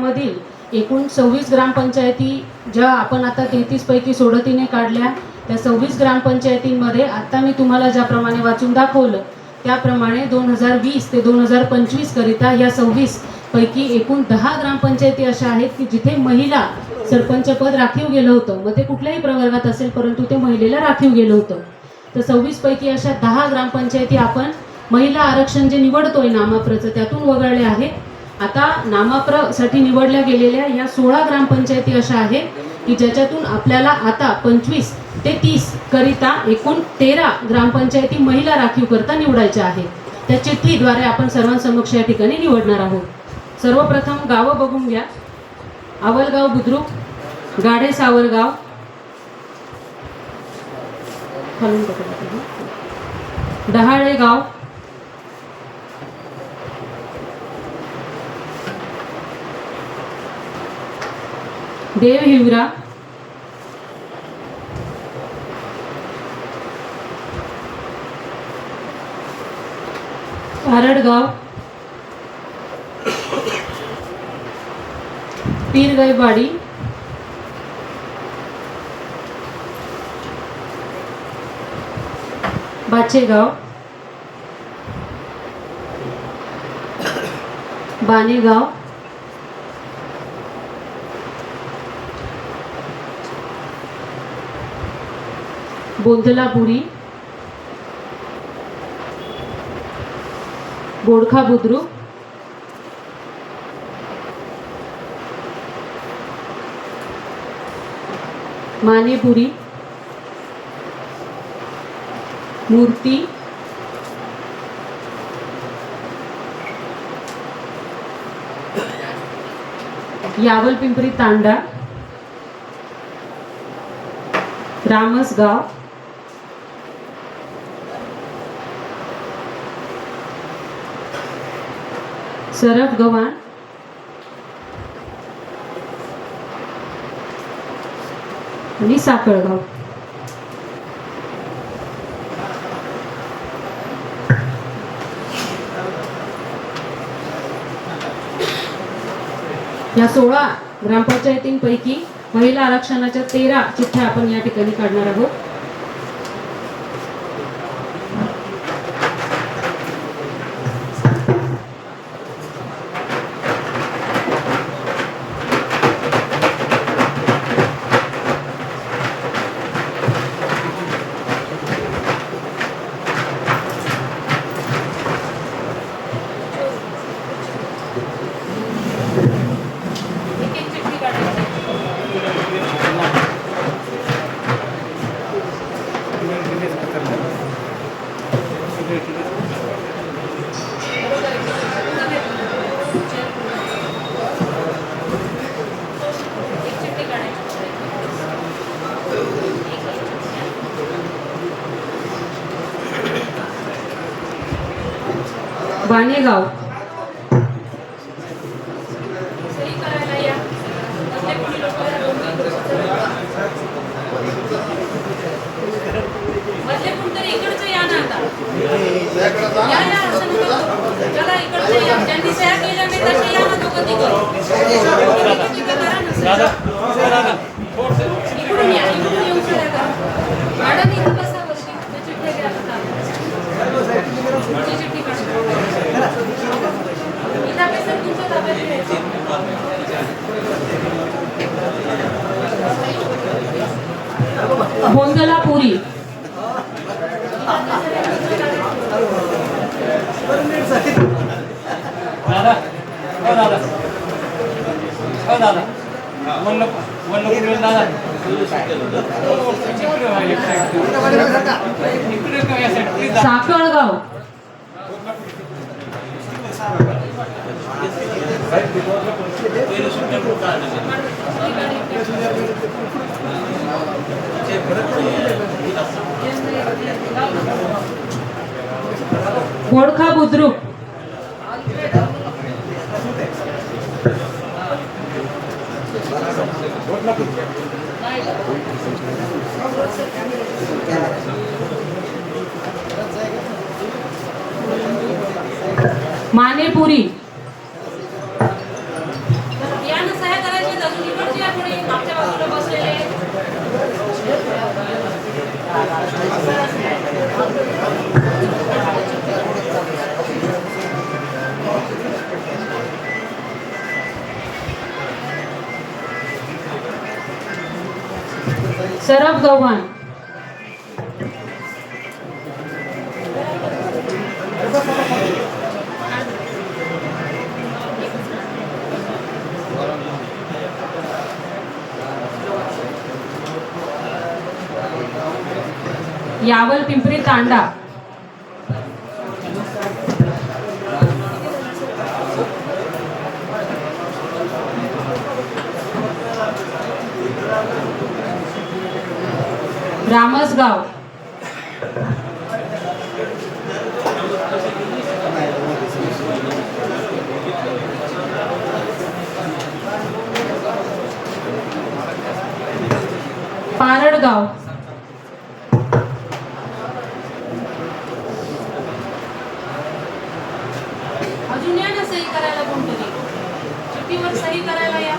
मधील एकूण सव्वीस ग्रामपंचायती ज्या आपण आता तेहतीसपैकी सोडतीने काढल्या त्या सव्वीस ग्रामपंचायतींमध्ये आत्ता मी तुम्हाला ज्याप्रमाणे वाचून दाखवलं त्याप्रमाणे दोन हजार वीस ते दोन हजार पंचवीसकरिता या सव्वीस पैकी एकूण दहा ग्रामपंचायती अशा आहेत की जिथे महिला सरपंच पद राखीव गेलं होतं. मग ते कुठल्याही प्रवर्गात असेल परंतु ते महिलेला राखीव गेलं होतं. तर सव्वीस पैकी अशा दहा ग्रामपंचायती आपण महिला आरक्षण जे निवडतोय नामाप्रचं त्यातून वगळले आहेत. आता नामाप्रसाठी निवडल्या गेलेल्या या सोळा ग्रामपंचायती अशा आहेत की ज्याच्यातून आपल्याला आता पंचवीस ते तीस करिता एकूण तेरा ग्रामपंचायती महिला राखीव करता निवडायच्या आहेत. त्या चिठ्ठीद्वारे आपण सर्वांसमक्ष या ठिकाणी निवडणार आहोत. सर्वप्रथम गावं बघून घ्या. आवलगाव बुद्रुक गाडे सावरगाव खालून पकडलं डहाळे गाव. देव हिवरा. पारडगाव पीरगाईवाडी. पीरगैवाडी बाचेगाव बानेगाव बोंधलापुरी बोडखा बुद्रुक मानेपुरी मूर्ती. यावल पिंपरी तांडा. रामसगाव सरफ गव्हाण. आणि साखळगाव. या सोळा ग्रामपंचायतींपैकी महिला आरक्षणाच्या तेरा चिठ्ठ्या आपण या ठिकाणी काढणार आहोत एक एक चिठ्ठी काढायची एक चिठ्ठी काढायची बाणेगाव सही करायला या आपले कोणी लोक मधले कोणतरी इकडचं या ना आता या या असं नका करू. चला इकडचं या ज्यांनी सह्या केल्या नाही तसे या ना दोघं तिघं. तिघं करा ना सह्या. इकडून या इकडून येऊन सह्या करा मॅडम इथं बसा वरती. त्या चिठ्ठ्या घ्या आता. पुढची चिठ्ठी काढा. इथं काय सर तुमच्या ताब्यात घ्यायचं. गोंधलापुरी दादा हो दादा हो दादा वन्न वन्न दादा इकडे का या side? Please दादा. साखळगाव Bodkha Budruk मानेपुरी of the one. Yawal Pimpri Tanda Ramasgaon पारडगाव अजून या ना सही करायला कोणतरी चिठ्ठीवर सही करायला या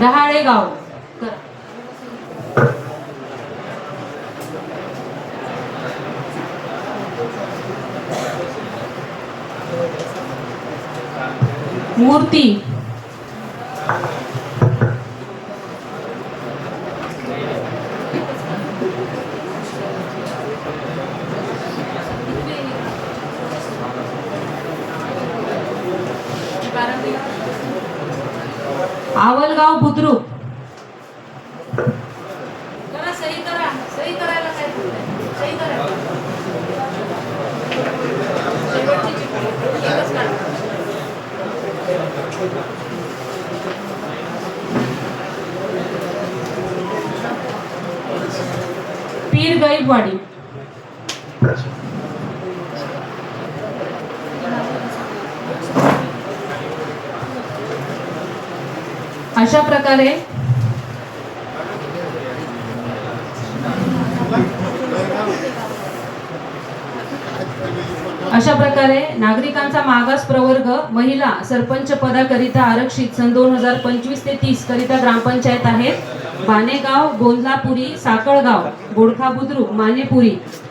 डहाळे गाव मूर्ती आवलगाव बुद्रुक करा सही करा सही करायला काय बोलताय? सही करा शेवटची चिठ्ठी. एकच काढा. पीर अशा प्रकारे अशा प्रकारे नागरिकांचा मागास प्रवर्ग महिला सरपंच पदाकरिता आरक्षित सन दोन हजार पंचवीस ते तीस करिता ग्रामपंचायत आहेत. बानेगाव गोंदलापुरी साकळगाव. गोडखा बुद्रुक मानेपुरी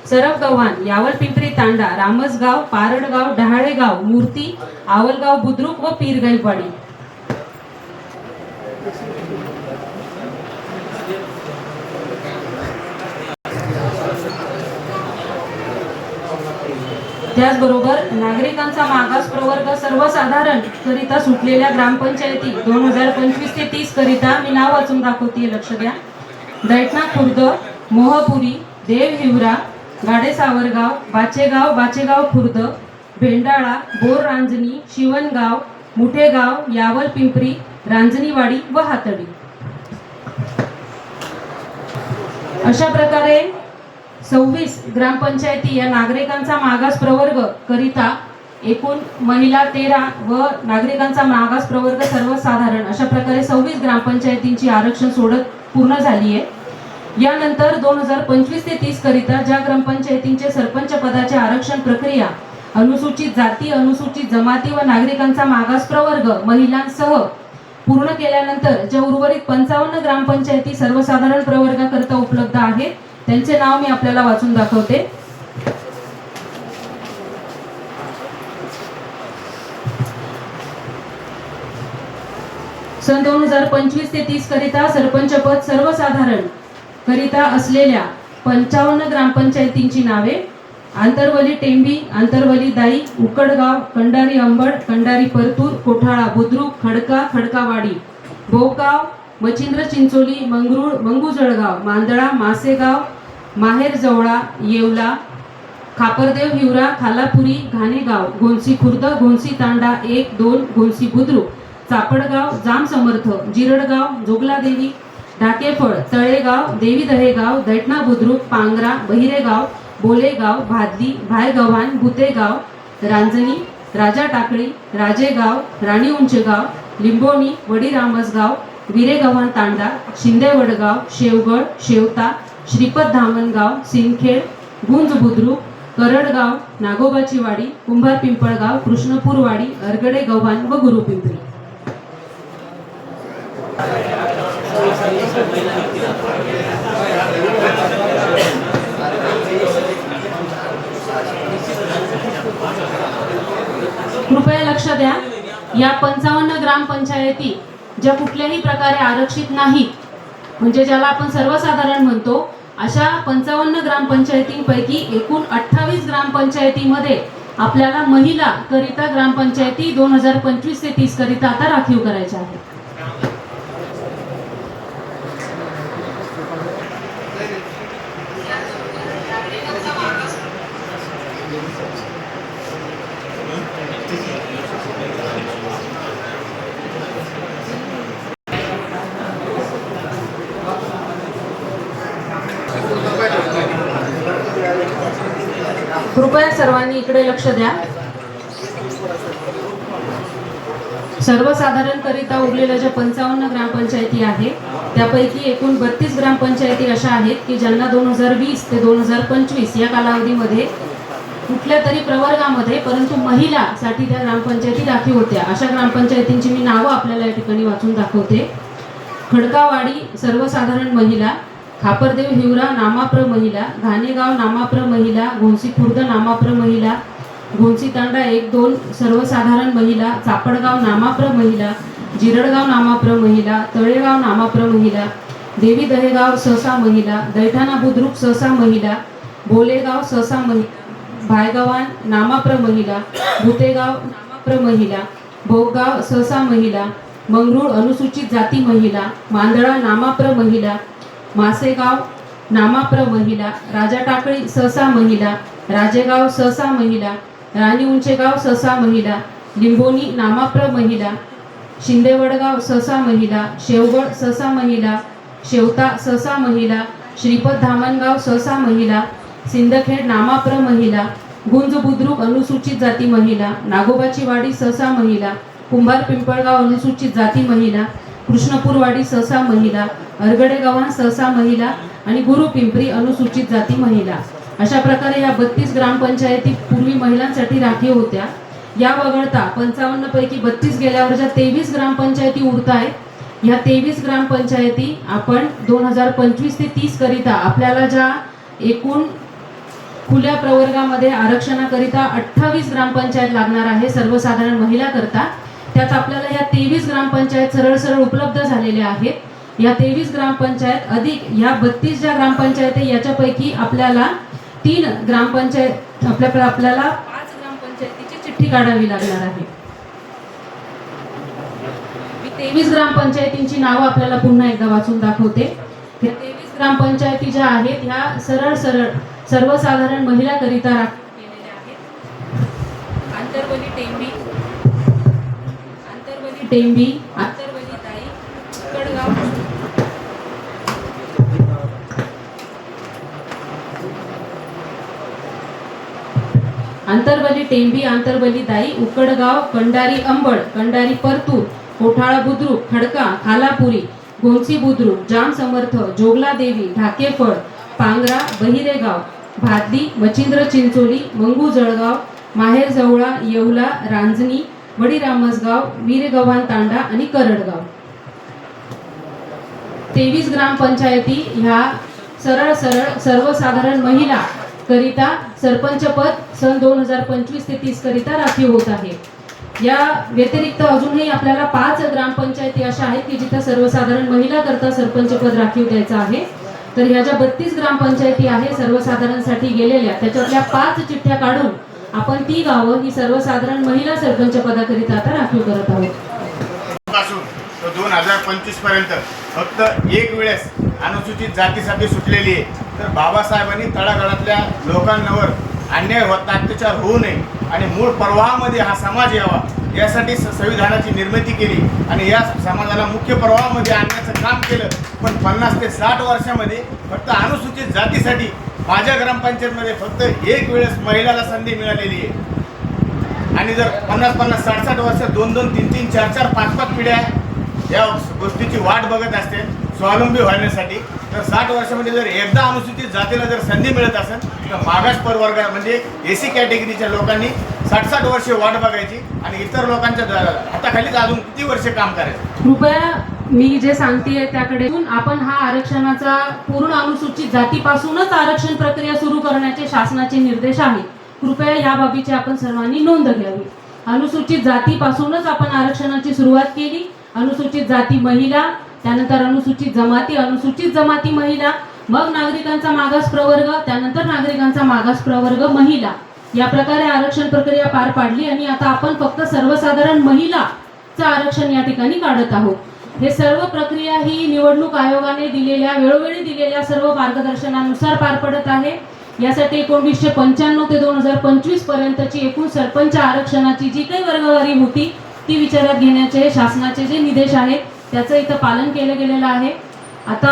सरब गव्हाण यावल पिंपरी तांडा रामसगाव पारडगाव डहाळेगाव मूर्ती आवलगाव बुद्रुक व पीरगाईवाडी. त्याचबरोबर नागरिकांचा मागास प्रवर्ग सर्वसाधारण करिता सुटलेल्या ग्रामपंचायती दोन हजार पंचवीस ते तीस करिता मी नाव वाचून दाखवते लक्ष द्या. दैठणा खुर्द मोहपुरी देव हिवरा गाडे सावरगाव बाचेगाव बाचेगाव खुर्द भेंडाळा बोर रांजणी शिवणगाव मुठेगाव यावल पिंपरी रांजणीवाडी व हातडी. अशा प्रकारे सव्वीस ग्रामपंचायती या नागरिकांचा मागास प्रवर्ग करिता एकूण महिला तेरा व नागरिकांचा मागास प्रवर्ग सर्वसाधारण. अशा प्रकारे सव्वीस ग्रामपंचायतींची आरक्षण सोडत पूर्ण झाली आहे यानंतर दोन हजार पंचवीस ते तीस करिता ज्या ग्रामपंचायतींचे सरपंच पदाचे आरक्षण प्रक्रिया अनुसूचित जाती अनुसूचित जमाती व नागरिकांचा मागास प्रवर्ग महिलांसह पूर्ण केल्यानंतर ज्या उर्वरित पंचावन्न ग्रामपंचायती सर्वसाधारण प्रवर्गाकरिता उपलब्ध आहेत त्यांचे नाव मी आपल्याला वाचून दाखवते. सन दोन हजार पंचवीस ते तीस करिता सरपंच पद सर्वसाधारण करिता असलेल्या पंचावन्न ग्रामपंचायतींची नावे? आंतरवली टेंबी आंतरवली दाई उकडगाव कंडारी अंबड कंडारी परतूर कोठाळा बुद्रुक खडका खडकावाडी भोगाव मचिंद्र चिंचोली मंगरूळ मंगुजळगाव मांदळा मासेगाव माहेर जवळा येवला खापरदेव हिवरा खालापुरी घाणेगाव घोणसी खुर्द घोणसी तांडा एक दोन घोणसी बुद्रुक चापडगाव जामसमर्थ जिरडगाव जोगलादेवी ढाकेफळ तळेगाव देवी दहेगाव दैठणा बुद्रुक पांगरा बहिरेगाव बोलेगाव भादली भायगव्हाण भुतेगाव रांजणी राजा टाकळी राजेगाव राणी उंचगाव लिंबोणी वडी रामसगाव विरेगव्हाण तांडा शिंदे वडगाव शेवगड शेवता श्रीपद धामणगाव सिंदखेड गुंज बुद्रुक करडगाव नागोबाची वाडी कुंभार पिंपळगाव कृष्णपूरवाडी अरगडे गव्हाण व गुरुपिंपरी. कृपया लक्ष द्या. या पंचावन्न ग्रामपंचायती ज्या कुठल्याही प्रकारे आरक्षित नाहीत म्हणजे ज्याला आपण सर्वसाधारण म्हणतो अशा पंचावन्न ग्रामपंचायतींपैकी एकूण अठ्ठावीस ग्रामपंचायतीमध्ये आपल्याला महिला करिता ग्रामपंचायती दोन हजार पंचवीस ते तीस करिता आता राखीव करायच्या आहेत कृपया सर्वांनी इकडे लक्ष द्या. सर्वसाधारणकरिता उरलेल्या ज्या पंचावन्न ग्रामपंचायती आहेत त्यापैकी एकूण बत्तीस ग्रामपंचायती अशा आहेत की ज्यांना दोन हजार वीस ते दोन हजार पंचवीस या कालावधीमध्ये कुठल्या तरी प्रवर्गामध्ये परंतु महिलासाठी त्या ग्रामपंचायती राखीव होत्या. अशा ग्रामपंचायतींची मी नावं आपल्याला या ठिकाणी वाचून दाखवते. खडकावाडी सर्वसाधारण महिला खापरदेव हिवरा नामाप्र महिला घाणेगाव नामाप्र महिला घोंसी खुर्द नामाप्र महिला घोंसी तांडा एक दोन सर्वसाधारण महिला चापडगाव नामाप्र महिला जिरडगाव नामाप्र महिला तळेगाव नामाप्र महिला देवी दहेगाव सहसा महिला दैठाणा बुद्रुक सहसा महिला बोलेगाव सहसा महिला भायगावान नामाप्र महिला भुतेगाव नामाप्र महिला भोगगाव सहसा महिला मंगरूळ अनुसूचित जाती महिला मांदळा नामाप्र महिला मासेगाव नामाप्र महिला राजा टाकळी सहसा महिला राजेगाव सहसा महिला राणी उंचेगाव सहसा महिला लिंबोनी नामाप्र महिला शिंदेवडगाव सहसा महिला शेवगड सहसा महिला शेवता सहसा महिला श्रीपद धामणगाव सहसा महिला सिंदखेड नामाप्र महिला गुंज बुद्रुक अनुसूचित जाती महिला नागोबाची वाडी सहसा महिला कुंभार पिंपळगाव अनुसूचित जाती महिला कृष्णपूरवाडी सहसा महिला अरगडे गव्हाण सहसा महिला आणि गुरु पिंपरी अनुसूचित जाती महिला. अशा प्रकारे या बत्तीस ग्रामपंचायती पूर्वी महिलांसाठी राखीव होत्या. या वगळता पंचावन्न पैकी बत्तीस गेल्यावर ज्या तेवीस ग्रामपंचायती उरत आहेत ह्या तेवीस ग्रामपंचायती आपण दोन हजार पंचवीस ते तीस करिता आपल्याला ज्या एकूण खुल्या प्रवर्गामध्ये आरक्षणाकरिता अठ्ठावीस ग्रामपंचायत लागणार आहे सर्वसाधारण महिला करता त्यात आपल्याला या तेवीस ग्रामपंचायत सरळ सरळ उपलब्ध झालेल्या आहेत. या तेवीस ग्रामपंचायत अधिक या बत्तीस ज्या ग्रामपंचायत आहे याच्यापैकी आपल्याला तीन ग्रामपंचायत आपल्या आपल्याला पाच ग्रामपंचायतीची चिठ्ठी काढावी लागणार आहे. मी तेवीस ग्रामपंचायतींची नावं आपल्याला पुन्हा एकदा वाचून दाखवते. त्या तेवीस ग्रामपंचायती ज्या आहेत ह्या सरळ सरळ सर्वसाधारण महिलाकरिता राखीव केलेल्या आहेत. आंतरवली टेंबी टेंबी आंतरवली दाई कडगाव. आंतरवली टेंबी आंतरवली दाई उकडगाव कंडारी अंबड कंडारी परतूर कोठाळा बुद्रुक खडका खालापुरी गोंसी बुद्रुक जाम समर्थ जोगला देवी ढाकेफळ पांगरा बहिरेगाव भादली मचिंद्र चिंचोली मंगू जळगाव माहेर जवळा येवला रांजणी वडीरामसगाव वीरगव्हाण तांडा आणि करडगाव. तेवीस ग्रामपंचायती ह्या सरळ सरळ सर्वसाधारण महिला करिता सरपंच पद सन दोन हजार पंचवीस ते तीस करिता राखीव होत आहे. या व्यतिरिक्त अजूनही आपल्याला पाच ग्रामपंचायती अशा आहेत की जिथं सर्वसाधारण महिला करता सरपंच पद राखीव द्यायचं आहे. तर ह्या ज्या बत्तीस ग्रामपंचायती आहे सर्वसाधारणसाठी गेलेल्या त्याच्यातल्या पाच चिठ्ठ्या काढून आपण ती गावं ही सर्वसाधारण महिला सरपंच पदाकरिता आता राखीव करत आहोत. पासून दोन हजार पंचवीसपर्यंत फक्त एक वेळेस अनुसूचित जातीसाठी सुटलेली आहे. तर बाबासाहेबांनी तळागाळातल्या लोकांवर अन्याय व अत्याचार होऊ नये आणि मूळ प्रवाहामध्ये हा समाज यावा यासाठी स- संविधानाची निर्मिती केली आणि या समाजाला मुख्य प्रवाहामध्ये आणण्याचं काम केलं. पण पन्नास ते साठ वर्षामध्ये फक्त अनुसूचित जातीसाठी माझ्या ग्रामपंचायतमध्ये फक्त एक वेळेस महिलाला संधी मिळालेली आहे. आणि जर पन्नास पन्नास साठ साठ वर्ष दोन दोन तीन तीन चार चार पाच पाच पिढ्या या गोष्टीची वाट बघत असते स्वावलंबी होण्यासाठी तर साठ वर्षामध्ये जर एकदा अनुसूचित जातीला जर संधी मिळत असेल तर मागास प्रवर्ग म्हणजे ए सी कॅटेगरीच्या लोकांनी साठ साठ वर्षे वाट बघायची आणि इतर लोकांच्या हाताखालीच अजून किती वर्ष काम करायचं? कृपया मी जे सांगतेय त्याकडे आपण हा आरक्षणाचा पूर्ण अनुसूचित जातीपासूनच आरक्षण प्रक्रिया सुरू करण्याचे शासनाचे निर्देश आहेत. कृपया या बाबीची आपण सर्वांनी नोंद घ्यावी. अनुसूचित जातीपासूनच आपण आरक्षणाची सुरुवात केली. अनुसूचित जाती महिला त्यानंतर अनुसूचित जमाती अनुसूचित जमाती महिला मग नागरिकांचा मागास प्रवर्ग त्यानंतर नागरिकांचा मागास प्रवर्ग महिला. या प्रकारे आरक्षण प्रक्रिया पार पाडली आणि आता आपण फक्त सर्वसाधारण महिलाचं आरक्षण या ठिकाणी काढत आहोत. हे सर्व प्रक्रिया ही निवडणूक आयोगाने दिलेल्या वेळोवेळी दिलेल्या सर्व मार्गदर्शनानुसार पार पडत आहे. यासाठी एकोणवीसशे पंच्याण्णव ते दोन हजार पंचवीस पर्यंतची एकूण सरपंच आरक्षणाची जी काही वर्गवारी होती ती विचारात घेण्याचे शासनाचे जे निर्देश आहेत त्याचं इथं पालन केलं गेलेलं आहे. आता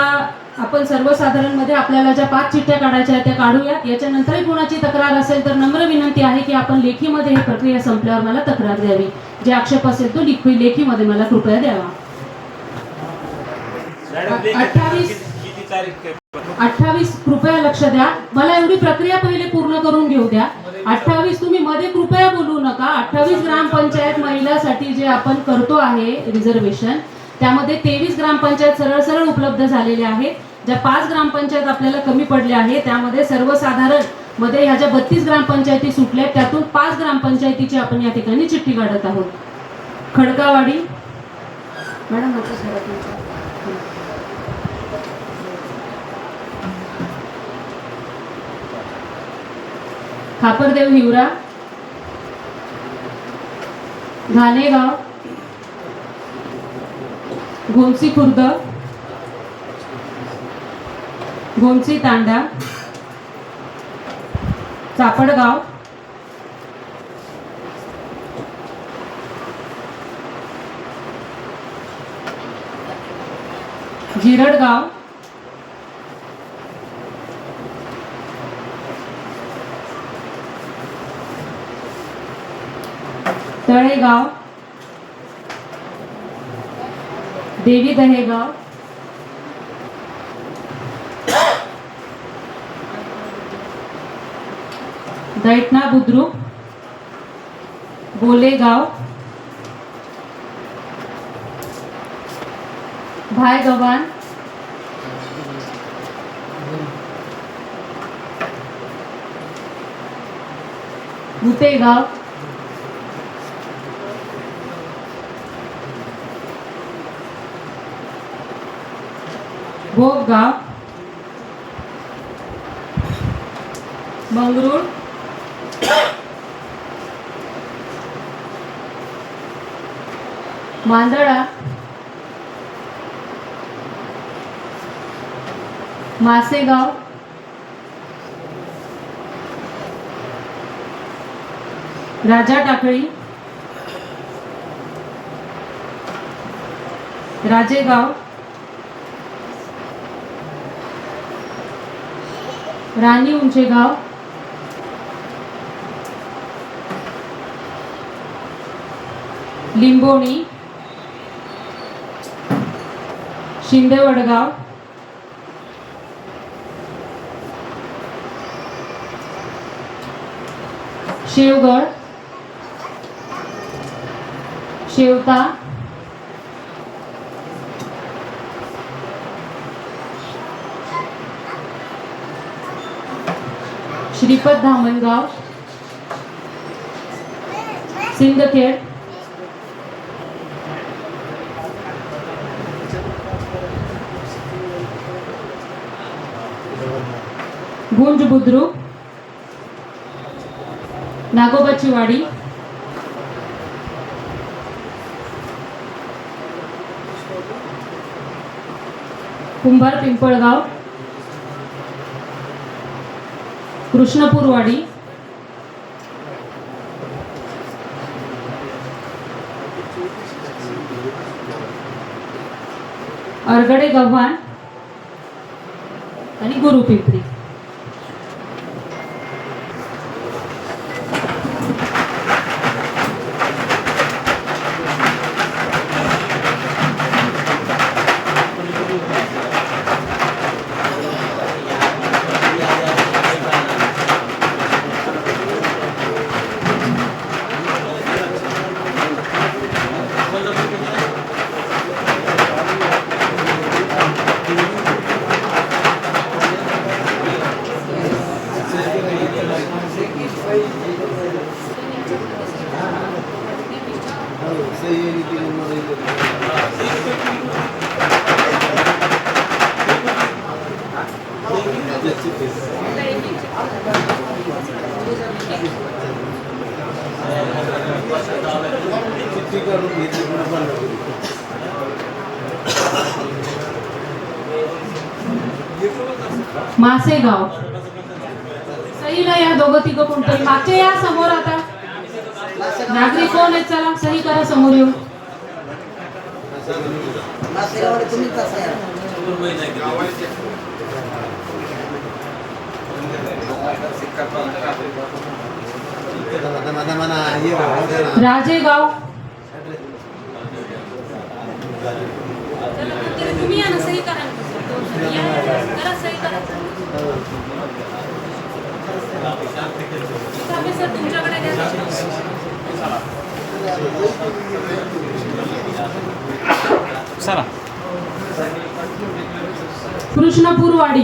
आपण सर्वसाधारणमध्ये आपल्याला ज्या पाच चिठ्ठ्या काढायच्या आहेत त्या काढूयात. याच्यानंतरही कोणाची तक्रार असेल तर नम्र विनंती आहे की आपण लेखीमध्ये ही प्रक्रिया संपल्यावर मला तक्रार द्यावी. जे आक्षेप असेल तो लिखी लेखीमध्ये मला कृपया द्यावा. अठ्ठावीस कृपया लक्ष द्या. मला एवढी प्रक्रिया पहिले पूर्ण करून घेऊ द्या. अठ्ठावीस तुम्ही मध्ये कृपया बोलू नका. अठ्ठावीस ग्रामपंचायत महिलासाठी जे आपण करतो आहे रिझर्वेशन त्यामध्ये तेवीस ग्रामपंचायत सरळ सरळ उपलब्ध झालेले आहेत. ज्या पाच ग्रामपंचायत आपल्याला कमी पडल्या आहेत त्यामध्ये सर्वसाधारणमध्ये ह्या ज्या बत्तीस ग्रामपंचायती सुटल्या त्यातून पाच ग्रामपंचायतीची आपण या ठिकाणी चिठ्ठी काढत आहोत. खडकावाडी. मॅडम खापरदेव हिवरा. घाणेगाव. घोमसी खुर्द. घोमसी तांडा. चापडगाव. जिरडगाव. तळेगाव देवी दहेगाव। दैठणा बुद्रुक। बोलेगाव। भायगव्हाण भुतेगाव भोगगाव मंगरूळ मांदळा मासेगाव राजा टाकळी राजेगाव राणी उंचेगाव लिंबोणी. शिंदे वडगाव. शेवगड. शेवता. श्रीपद धामणगाव सिंदखेड गुंज बुद्रुक नागोबाची वाडी कुंभार पिंपळगाव कृष्णपूरवाडी अरगडे गव्हाण. आणि गुरुपिंपरी. तुम्ही या ना सही करा सही सर तुमच्याकडे चला कृष्णपूरवाडी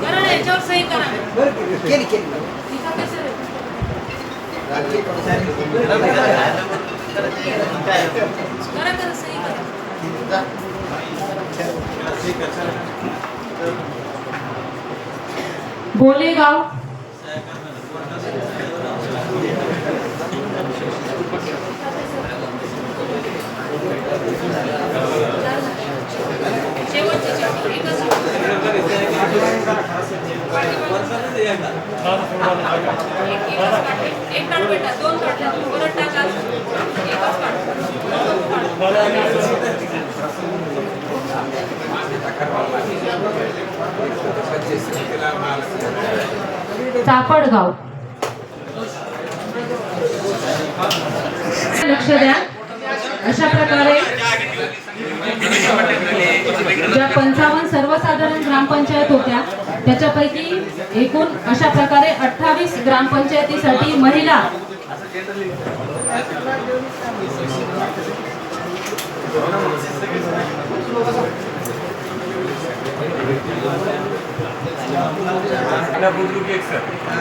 करा याच्यावर सही करा. केली केली. करा करा सही करा बोलेगाव शेवटची शेवट. एकच चापडगाव. लक्ष द्या. अशा प्रकारे ज्या पंचावन्न सर्वसाधारण ग्रामपंचायत होत्या त्याच्यापैकी एकूण अशा प्रकारे अठ्ठावीस ग्रामपंचायतीसाठी महिला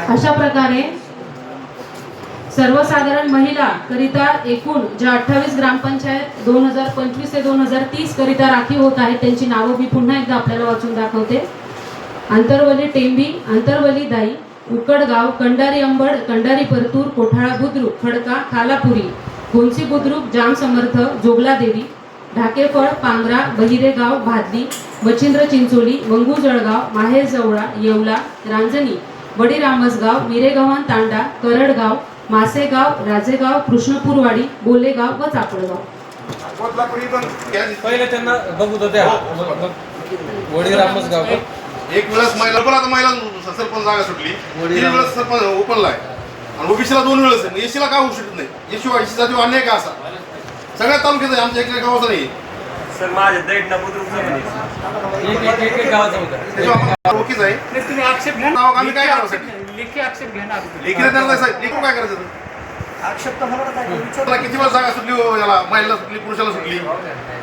अशा प्रकारे सर्वसाधारण महिला करिता एकूण ज्या अठ्ठावीस ग्रामपंचायत दोन हजार पंचवीस ते दोन हजार तीस करिता राखीव होत आहेत त्यांची नावं मी पुन्हा एकदा आपल्याला वाचून दाखवते. आंतरवली टेंबी आंतरवली दाई उकडगाव कंडारी अंबड कंडारी परतूर कोठाळा बुद्रुक खडका खालापुरी गोंसी बुद्रुक जाम समर्थ जोगला देवी ढाकेफळ पांगरा बहिरेगाव भादली मच्छिंद्र चिंचोली वंगू जळगाव माहेर जवळा येवला रांजणी वडी रामसगाव मिरेगव्हाण तांडा करडगाव मासेगाव राजेगाव कृष्णपूरवाडी बोलेगाव व चापडगाव. पहिले त्यांना बघू तर द्या. वडी रामच गाव एक वेळेस महिला पण आता महिला सरपंच जागा सुटली. तीन वेळेस सरपंच ओपनला आहे आणि ओबीसीला दोन वेळेस आहे. एसीला का होऊ शकत नाही? एसी एसीचा जो अन्याय का असा? सगळ्या तालुक्यात आहे. आमच्या एका गावाचा नाही. एक एक एक एक गावाचा होता. त्याच्यावर ओळखीच आहे. नाही, तुम्ही आक्षेप घ्या नाव आम्ही लेखी काय आक्षेप- लेखी घ्या ना काय लेखून काय करायचं? आक्षेप तर मला काय विचार त्याला किती वेळा जागा सुटली हो याला महिला सुटली पुरुषाला सुटली.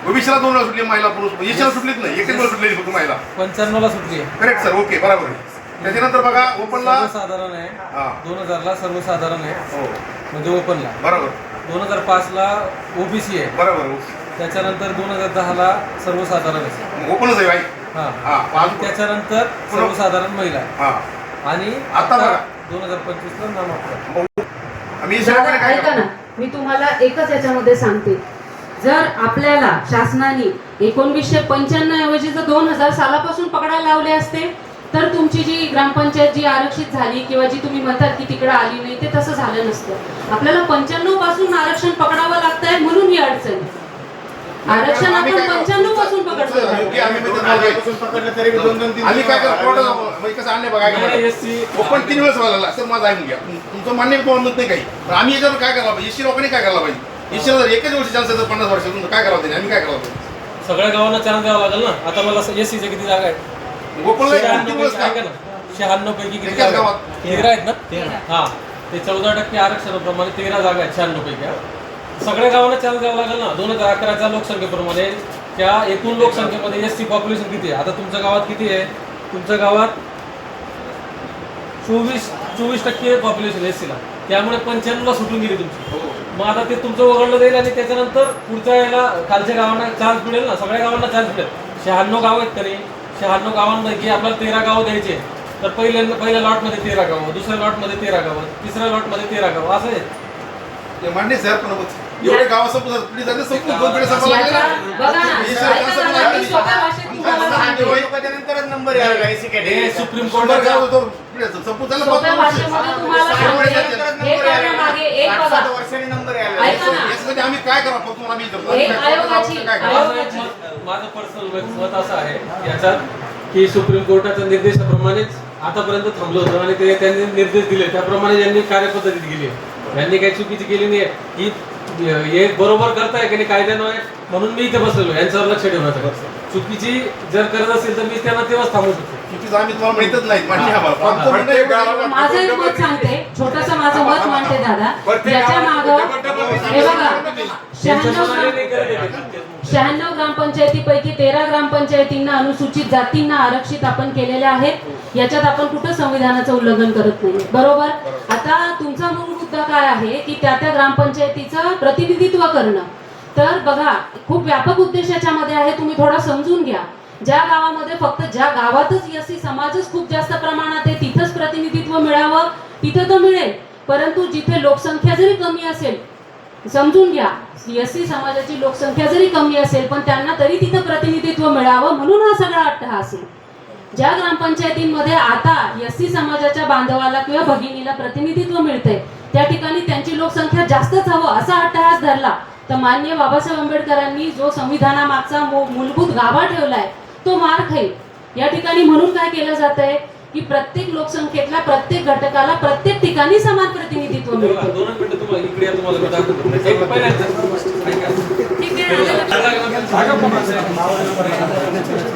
ओबीसीला दोन वेळा सुटली महिला पुरुष. एसीला सुटलीच नाही एकच वेळा सुटलेली फक्त महिला. पंच्याण्णवला सुटली आहे. करेक्ट सर ओके बरोबर आहे. त्याच्यानंतर बघा ओपनला सर्वसाधारण आहे. हा. दोन हजारला सर्वसाधारण आहे. हो. म्हणजे ओपनला. बरोबर. दोन हजार पाचला ओबीसी आहे. बरोबर ओके. त्याच्यानंतर दोन हजार दहाला सर्वसाधारण आहे. ओपनच आहे भाई हा. हा आणि पाच त्याच्यानंतर सर्वसाधारण महिला. आहे. हा. आणि आता बघा. दोन हजार पंचवीसला नामांकन दादा, ऐका ना. मी तुम्हाला एकच याच्यामध्ये सांगते. जर आपल्याला शासनाने एकोणवीसशे पंच्याण्णव ऐवजी जर दोन हजार सालापासून पकडायला लावले असते तर तुमची जी ग्रामपंचायत जी आरक्षित झाली किंवा जी तुम्ही म्हणतात की तिकडे आली नाही ते तसं झालं नसतं. आपल्याला पंच्याण्णवपासून आरक्षण पकडावं लागतंय म्हणून ही अडचण आहे. आरक्षण आम्ही आपण पंच्याण्णवपासून पकडतो. आम्ही दोन दोन तीन आम्ही काय करतो कोर्टात कसं आणले बघा नाही, SC ओपन तीन वेळेस व्हायला लागला. सर माझं ऐकून घ्या. तुम- तुमचं मान्य मी म्हणत नाही काही. पण आम्ही याच्यावर काय करायला पाहिजे? एसी लोकांनी काय करायला पाहिजे? जर एकच वर्ष चान्स येतात पन्नास वर्षातून काय करावं त्यांनी? आम्ही काय करावं सगळ्या गावांना चान्स द्यावा लागेल ना? आता मला एसीच्या किती जागा आहेत? एक शहाण्णव पैकी किती गावात. आहेत? तेरा आहेत ना? हा. ते चौदा टक्के आरक्षणाप्रमाणे तेरा जागा आहेत शहाण्णव पैकी हा. सगळ्या गावांना चान्स द्यावा लागेल ना. दोन हजार अकराच्या लोकसंख्येप्रमाणे. त्या एकूण लोकसंख्येमध्ये एस सी पॉप्युलेशन किती आहे? आता तुमच्या गावात किती आहे? तुमच्या गावात चोवीस चोवीस टक्के पॉप्युलेशन एस सीला त्यामुळे पंच्याण्णवला सुटून गेली तुमची. मग आता ते तुमचं वगळलं जाईल आणि त्याच्यानंतर पुढच्या याला खालच्या गावांना चान्स मिळेल ना. सगळ्या गावांना चान्स मिळेल. शहाण्णव गाव आहेत तरी. शहाण्णव गावांपैकी आपल्याला तेरा गावं द्यायचे तर पहिल्यांदा पहिल्या लॉटमध्ये तेरा गावं दुसऱ्या लॉटमध्ये तेरा गावं तिसऱ्या लॉटमध्ये तेरा गावं. असं आहे. ते मान्य सर पण मग एवढे गाव संपू पिढी जाते संपून दोन पिढ्या संपायला याचा लागल्या. बघा ना हे ऐका सर दादा, कसं मी सोप्या भाषेत तुम्हाला सांगते. नंतरच नंबर यायला हे सुप्रीम शंभर कोर्टाचा गाव दोन पिढ्या संपून झालं सोप्या पाच वर्ष. भाषेमध्ये तुम्हाला सांगते हे करण्यामागे एक बघा वर्षांनी नंबर यायला ऐका ना याच्यासाठी आम्ही काय करा फक्त तुम्हाला मी विचारतो. आम्ही? आयोगाची- काय? माझं एक मत- माझं पर्सनल मत असं आहे याच्यात की सुप्रीम कोर्टाच्या निर्देशाप्रमाणेच आतापर्यंत थांबलं होतं आणि ते त्यांनी निर्देश दिले त्याप्रमाणे यांनी कार्यपद्धतीत गेली यांनी काही चुकीची केली नाही ही हे बरोबर करताय की नाही कायद्यानं आहे म्हणून मी इथे बसलेलो यांच्यावर लक्ष ठेवण्याचं चुकीची जर करत असेल तर मी त्यांना तेव्हाच थांबू शकतो. चुकीचं आम्ही तुम्हाला माहितच नाही मान्य आम्हाला. माझं एक मत सांगते छोटस माझं मत मांडते दादा. याच्या माग हे बघा त्यांच्या शहाण्णव. शहाण्णव ग्रामपंचायतीपैकी तेरा ग्रामपंचायतींना अनुसूचित जातींना आरक्षित आपण केलेले आहेत. याच्यात आपण कुठं संविधानाचं उल्लंघन करत नाही. बरोबर? आता तुमचा मूळ मुद्दा काय आहे? की त्या त्या ग्रामपंचायतीचं प्रतिनिधित्व करणं. तर बघा खूप व्यापक उद्देश याच्यामध्ये आहे तुम्ही थोडा समजून घ्या. ज्या गावामध्ये फक्त ज्या गावातच एससी समाजच खूप जास्त प्रमाणात आहे तिथंच प्रतिनिधित्व मिळावं तिथं तर मिळेल. परंतु जिथे लोकसंख्या जरी कमी असेल समजून घ्या एस सी समाजाची लोकसंख्या जरी कमी असेल पण त्यांना तरी तिथं प्रतिनिधित्व मिळावं म्हणून हा सगळा अट्टहास आहे. ज्या ग्रामपंचायतींमध्ये आता एस सी समाजाच्या बांधवाला किंवा भगिनीला प्रतिनिधित्व मिळतंय त्या ठिकाणी त्यांची लोकसंख्या जास्तच हवं असा अट्टहास धरला तर मान्य बाबासाहेब आंबेडकरांनी जो संविधानामागचा मूलभूत गाभा ठेवलाय तो मार खाईल. या ठिकाणी म्हणून काय केलं जात आहे की प्रत्येक लोकसंख्येतल्या प्रत्येक घटकाला प्रत्येक ठिकाणी समान प्रतिनिधित्व बघा, मिळतं. दोन मिनिटं तुम्हाला इकडे या, तुम्हाला मी दाखवतो. एक पहिल्यांदा. ऐका.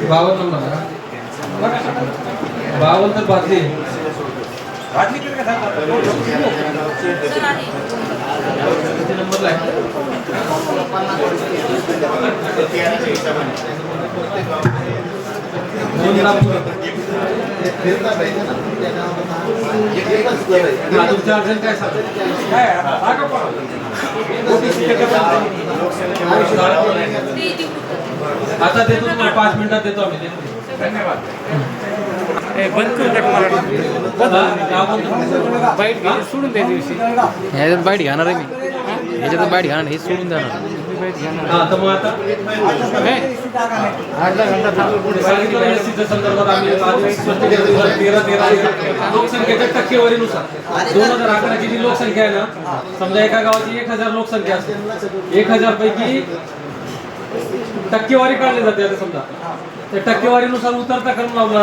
बावन्न नंबर आहे. हा, आता देतो तुम्हाला पाच मिनिटात देतो आम्ही धन्यवाद? बाईट सोडून द्या दिवशी. ह्याच्यात बाईट घेणार आहे मी. ह्याच्यात बाईट घेणार हे सोडून देणार. हा तर मग आता? संदर्भात आम्ही आधी तेरा तेरा लोकसंख्येच्या टक्केवारीनुसार दोन हजार अकराची जी लोकसंख्या आहे ना समजा एका गावाची एक हजार लोकसंख्या असते. एक हजार पैकी टक्केवारी काढली जाते आता समजा. त्या टक्केवारीनुसार उतरता क्रम लावला